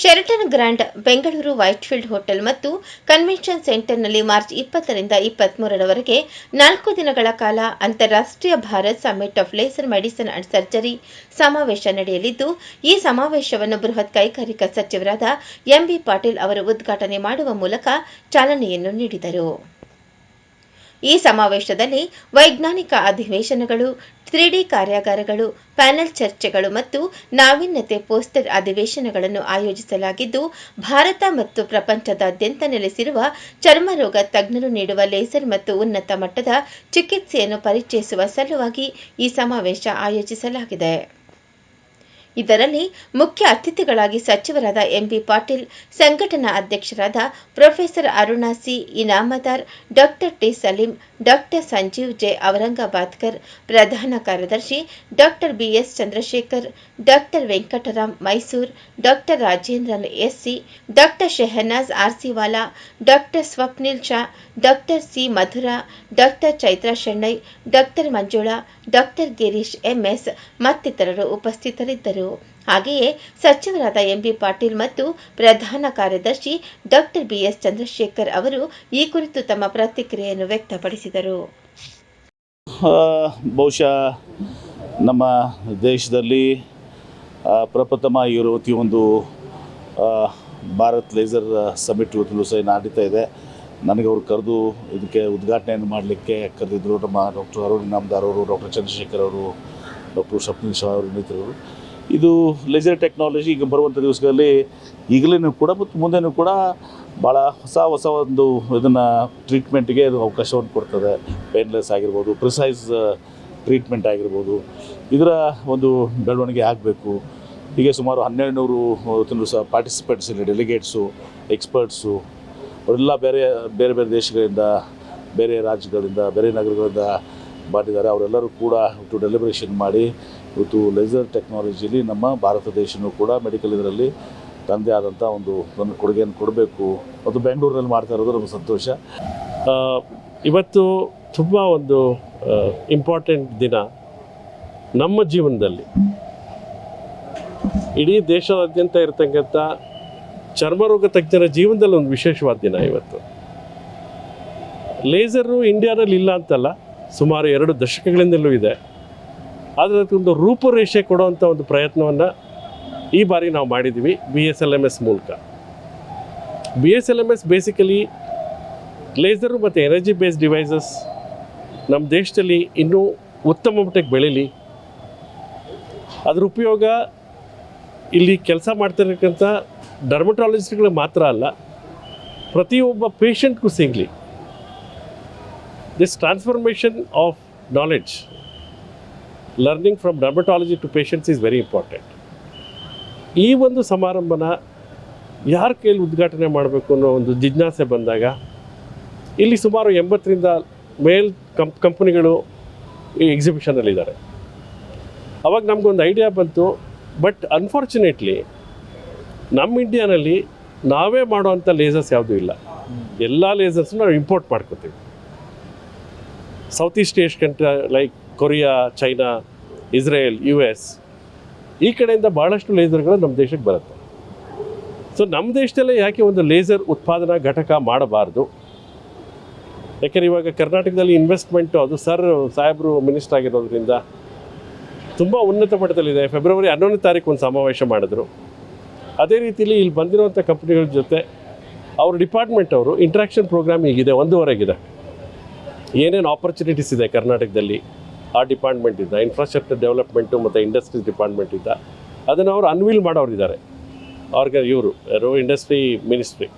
Sheraton grand Bengaluru Whitefield hotel ಮತ್ತು convention ಸೆಂಟರ್ನಲ್ಲಿ March ಇಪ್ಪತ್ತರಿಂದ ಇಪ್ಪತ್ಮೂರರವರೆಗೆ ನಾಲ್ಕು ದಿನಗಳ ಕಾಲ ಅಂತಾರಾಷ್ಟ್ರೀಯ Bharat summit of laser medicine and surgery ಸಮಾವೇಶ ನಡೆಯಲಿದ್ದು, ಈ ಸಮಾವೇಶವನ್ನು ಬೃಹತ್ ಕೈಗಾರಿಕಾ ಸಚಿವರಾದ ಎಂಬಿ ಪಾಟೀಲ್ ಅವರು ಉದ್ಘಾಟನೆ ಮಾಡುವ ಮೂಲಕ ಚಾಲನೆಯನ್ನು ನೀಡಿದರು. ಈ ಸಮಾವೇಶದಲ್ಲಿ ವೈಜ್ಞಾನಿಕ ಅಧಿವೇಶನಗಳು, ತ್ರಿಡಿ ಕಾರ್ಯಾಗಾರಗಳು, ಪ್ಯಾನೆಲ್ ಚರ್ಚೆಗಳು ಮತ್ತು ನಾವೀನ್ಯತೆ ಪೋಸ್ಟರ್ ಅಧಿವೇಶನಗಳನ್ನು ಆಯೋಜಿಸಲಾಗಿದ್ದು, ಭಾರತ ಮತ್ತು ಪ್ರಪಂಚದಾದ್ಯಂತ ನೆಲೆಸಿರುವ ಚರ್ಮರೋಗ ತಜ್ಞರು ನೀಡುವ ಲೇಸರ್ ಮತ್ತು ಉನ್ನತ ಮಟ್ಟದ ಚಿಕಿತ್ಸೆಯನ್ನು ಪರಿಚಯಿಸುವ ಸಲುವಾಗಿ ಈ ಸಮಾವೇಶ ಆಯೋಜಿಸಲಾಗಿದೆ. ಇದರಲ್ಲಿ ಮುಖ್ಯ ಅತಿಥಿಗಳಾಗಿ ಸಚಿವರಾದ ಎಂಬಿ ಪಾಟೀಲ್, ಸಂಘಟನಾ ಅಧ್ಯಕ್ಷರಾದ professor Aruna C Inamdar, doctor T Saleem, doctor Sanjeev J Aurangabadkar, ಪ್ರಧಾನ ಕಾರ್ಯದರ್ಶಿ doctor B S Chandrashekar, doctor Venkatram Mysore, doctor Rajendran S C, doctor Shehnaz Arsiwala, doctor Swapnil Shah, doctor C Madhura, doctor Chaitra Shenoy, doctor Manjula, doctor Girish M S ಮತ್ತಿತರರು ಉಪಸ್ಥಿತರಿದ್ದರು. ಹಾಗೆಯೇ ಸಚಿವರಾದ MB Patil ಮತ್ತು ಪ್ರಧಾನ ಕಾರ್ಯದರ್ಶಿ doctor B S Chandrashekhar ಅವರು ಈ ಕುರಿತು ತಮ್ಮ ಪ್ರತಿಕ್ರಿಯೆಯನ್ನು ವ್ಯಕ್ತಪಡಿಸಿದರು. ಬಹುಶಃ ನಮ್ಮ ದೇಶದಲ್ಲಿ ಪ್ರಪ್ರಥಮ ಇವತ್ತು ಒಂದು ಭಾರತ್ ಲೇಸರ್ ಸಮಿಟ್ ಇವತ್ತು ಸಹ ನಡೀತಾ ಇದೆ. ನನಗೆ ಅವರು ಕರೆದು ಇದಕ್ಕೆ ಉದ್ಘಾಟನೆಯನ್ನು ಮಾಡಲಿಕ್ಕೆ ಕರೆದಿದ್ದರು ನಮ್ಮ ಡಾಕ್ಟರ್ ಅರುಣ್ ಇನಾಮ್ದಾರ್ ಅವರು, ಡಾಕ್ಟರ್ ಚಂದ್ರಶೇಖರ್ ಅವರು, ಡಾಕ್ಟರ್ ಸ್ವಪ್ನಿಲ್ ಶಾ ಅವರು ಇನ್ನಿತರರು. ಇದು ಲೇಸರ್ ಟೆಕ್ನಾಲಜಿ ಈಗ ಬರುವಂಥ ದಿವಸಗಳಲ್ಲಿ ಈಗಲೂ ಕೂಡ ಮತ್ತು ಮುಂದೆನೂ ಕೂಡ ಭಾಳ ಹೊಸ ಹೊಸ ಒಂದು ಇದನ್ನು ಟ್ರೀಟ್ಮೆಂಟ್ಗೆ ಅದು ಅವಕಾಶವನ್ನು ಕೊಡ್ತದೆ. ಪೇನ್ಲೆಸ್ ಆಗಿರ್ಬೋದು ಪ್ರಿಸೈಸ್ ಟ್ರೀಟ್ಮೆಂಟ್ ಆಗಿರ್ಬೋದು. ಇದರ ಒಂದು ಬೆಳವಣಿಗೆ ಆಗಬೇಕು. ಹೀಗೆ ಸುಮಾರು ಹನ್ನೆರಡು ನೂರು ಸಹ ಪಾರ್ಟಿಸಿಪೇಟ್ಸ್ ಇಲ್ಲಿ ಡೆಲಿಗೇಟ್ಸು ಎಕ್ಸ್ಪರ್ಟ್ಸು ಅವರೆಲ್ಲ ಬೇರೆ ಬೇರೆ ಬೇರೆ ದೇಶಗಳಿಂದ, ಬೇರೆ ರಾಜ್ಯಗಳಿಂದ, ಬೇರೆ ನಗರಗಳಿಂದ ಮಾಡಿದ್ದಾರೆ. ಅವರೆಲ್ಲರೂ ಕೂಡ ಇವತ್ತು ಡೆಲಿಬ್ರೇಷನ್ ಮಾಡಿ ಇವತ್ತು ಲೇಸರ್ ಟೆಕ್ನಾಲಜಿಲಿ ನಮ್ಮ ಭಾರತ ದೇಶನೂ ಕೂಡ ಮೆಡಿಕಲ್ ಇದರಲ್ಲಿ ತಂದೆ ಆದಂಥ ಒಂದು ಒಂದು ಕೊಡುಗೆಯನ್ನು ಕೊಡಬೇಕು. ಅದು ಬೆಂಗಳೂರಿನಲ್ಲಿ ಮಾಡ್ತಾ ಇರೋದು ನಮಗೆ ಸಂತೋಷ. ಇವತ್ತು ತುಂಬ ಒಂದು ಇಂಪಾರ್ಟೆಂಟ್ ದಿನ ನಮ್ಮ ಜೀವನದಲ್ಲಿ. ಇಡೀ ದೇಶದಾದ್ಯಂತ ಇರತಕ್ಕಂಥ ಚರ್ಮರೋಗ ತಜ್ಞರ ಜೀವನದಲ್ಲಿ ಒಂದು ವಿಶೇಷವಾದ ದಿನ ಇವತ್ತು. ಲೇಸರು ಇಂಡಿಯಾದಲ್ಲಿ ಇಲ್ಲ ಅಂತಲ್ಲ. ಸುಮಾರು ಎರಡು ದಶಕಗಳಿಂದಲೂ ಇದೆ. ಆದರೆ ಅದಕ್ಕೊಂದು ರೂಪುರೇಷೆ ಕೊಡುವಂಥ ಒಂದು ಪ್ರಯತ್ನವನ್ನು ಈ ಬಾರಿ ನಾವು ಮಾಡಿದ್ದೀವಿ B S L M S ಮೂಲಕ. B S L M S basically laser ಮತ್ತು ಎನರ್ಜಿ ಬೇಸ್ಡ್ ಡಿವೈಸಸ್ ನಮ್ಮ ದೇಶದಲ್ಲಿ ಇನ್ನೂ ಉತ್ತಮ ಮಟ್ಟಕ್ಕೆ ಬೆಳೀಲಿ. ಅದರ ಉಪಯೋಗ ಇಲ್ಲಿ ಕೆಲಸ ಮಾಡ್ತಿರ್ತಕ್ಕಂಥ ಡರ್ಮಟಾಲಜಿಸ್ಟ್ಗಳಿಗೆ ಮಾತ್ರ ಅಲ್ಲ, ಪ್ರತಿಯೊಬ್ಬ ಪೇಷಂಟ್ಗೂ ಸಿಗಲಿ. This transformation of knowledge learning from dermatology to patients is very important ಈ ಒಂದು ಸಮಾರಂಭನ ಯಾರ ಕೈಯಲ್ಲಿ ಉದ್ಘಾಟನೆ ಮಾಡಬೇಕು ಅನ್ನೋ ಒಂದು ಜಿಜ್ಞಾಸೆ ಬಂದಾಗ, ಇಲ್ಲಿ ಸುಮಾರು ಎಂಬತ್ತರಿಂದ ಮೇಲ್ ಕಂಪ್, ಕಂಪ್ನಿಗಳು ಈ ಎಕ್ಸಿಬಿಷನಲ್ಲಿದ್ದಾರೆ ಅವಾಗ ನಮಗೊಂದು ಐಡಿಯಾ ಬಂತು ಬಟ್ ಅನ್ಫಾರ್ಚುನೇಟ್ಲಿ ನಮ್ಮ ಇಂಡಿಯಾನಲ್ಲಿ ನಾವೇ ಮಾಡೋವಂಥ ಲೇಸರ್ಸ್ ಯಾವುದೂ ಇಲ್ಲ. ಎಲ್ಲ ಲೇಸರ್ಸ್ನ ನಾವು ಇಂಪೋರ್ಟ್ ಮಾಡ್ಕೋತೀವಿ. South east Asia country like Korea China Israel U S ಈ ಕಡೆಯಿಂದ ಭಾಳಷ್ಟು ಲೇಸರ್ಗಳು ನಮ್ಮ ದೇಶಕ್ಕೆ ಬರುತ್ತೆ. ಸೊ ನಮ್ಮ ದೇಶದಲ್ಲೇ ಯಾಕೆ ಒಂದು ಲೇಸರ್ ಉತ್ಪಾದನಾ ಘಟಕ ಮಾಡಬಾರ್ದು? ಯಾಕೆಂದರೆ ಇವಾಗ ಕರ್ನಾಟಕದಲ್ಲಿ ಇನ್ವೆಸ್ಟ್ಮೆಂಟು ಅದು ಸರ್ ಸಾಹೇಬರು ಮಿನಿಸ್ಟರ್ ಆಗಿರೋದ್ರಿಂದ ತುಂಬ ಉನ್ನತ ಮಟ್ಟದಲ್ಲಿದೆ. ಫೆಬ್ರವರಿ ಹನ್ನೊಂದನೇ ತಾರೀಕು ಒಂದು ಸಮಾವೇಶ ಮಾಡಿದ್ರು. ಅದೇ ರೀತಿಯಲ್ಲಿ ಇಲ್ಲಿ ಬಂದಿರುವಂಥ ಕಂಪ್ನಿಗಳ ಜೊತೆ ಅವ್ರ ಡಿಪಾರ್ಟ್ಮೆಂಟ್ ಅವರು ಇಂಟ್ರಾಕ್ಷನ್ ಪ್ರೋಗ್ರಾಮ್ ಈಗಿದೆ ಒಂದೂವರೆಗಿದೆ. ಏನೇನು ಆಪರ್ಚುನಿಟೀಸ್ ಇದೆ ಕರ್ನಾಟಕದಲ್ಲಿ? ಆ ಡಿಪಾರ್ಟ್ಮೆಂಟಿಂದ ಇನ್ಫ್ರಾಸ್ಟ್ರಕ್ಚರ್ ಡೆವಲಪ್ಮೆಂಟು ಮತ್ತು ಇಂಡಸ್ಟ್ರೀಸ್ ಡಿಪಾರ್ಟ್ಮೆಂಟಿಂದ ಅದನ್ನು ಅವರು ಅನ್ವೀಲ್ ಮಾಡೋರಿದ್ದಾರೆ. ಅವ್ರಿಗೆ ಇವರು, ಯಾರು ಇಂಡಸ್ಟ್ರಿ ಮಿನಿಸ್ಟ್ರಿ